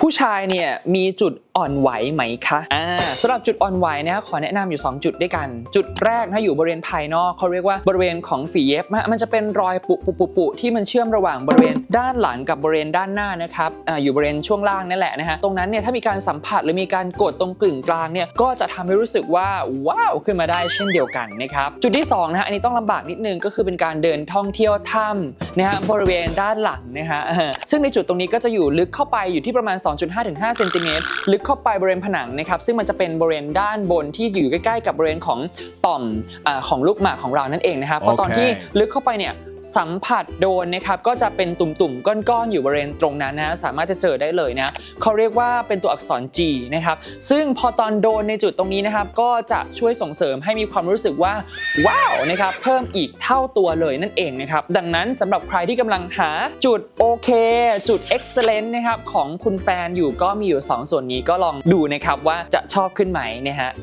ผู้ชายเนี่ยมีจุดอ่อนไหวไหมคะอ่าสำหรับจุดอ่อนไหวนะฮะขอแนะนำอยู่ 2 จุดด้วยกัน จุดแรกนะอยู่บริเวณภายนอกเขาเรียกว่าบริเวณของฝีเย็บนะมันจะเป็นรอยปุปุปุปุที่มันเชื่อมระหว่างบริเวณด้านหลังกับบริเวณด้านหน้านะครับอ่าอยู่บริเวณช่วงล่างนั่นแหละนะฮะตรงนั้นเนี่ยถ้ามีการสัมผัสหรือมีการกดตรงกึ่งกลางเนี่ยก็จะทำให้รู้สึกว่าว้าวขึ้นมาได้เช่นเดียวกันนะครับจุดที่สองนะฮะอันนี้ต้องลำบากนิดนึงก็คือเป็นการเดินท่องเที่ยวถ้ำนะฮะบริเวณด้านหลังนะฮะซึ่งในจุดตรงนี้ก็จะอยู่ลึกเข้าไปอยู่ที่ประมาณ 2.5ถึง5เซนติเมตรลึกเข้าไปบริเวณผนังนะครับซึ่งมันจะเป็นบริเวณด้านบนที่อยู่ใกล้ๆกับบริเวณของต่อมอาของลูกหมากของเรานั่นเองนะครับเพราะตอนที่ลึกเข้าไปเนี่ย สัมผัสโดนนะครับก็จะเป็นตุ่มๆก้อนๆอยู่บริเวณตรงนั้นนะสามารถจะเจอได้เลยนะเขาเรียกว่าเป็นตัวอักษร G นะครับซึ่งพอตอนโดนในจุดตรงนี้นะครับก็จะช่วยส่งเสริมให้มีความรู้สึกว่าว้าวนะครับเพิ่มอีกเท่าตัวเลยนั่นเองนะครับดังนั้นสำหรับใครที่กำลังหาจุดโอเคจุด excellent นะครับของคุณแฟนอยู่ก็มีอยู่ 2 ส่วนนี้ก็ลองดูนะครับว่าจะชอบขึ้นไหมนะฮะ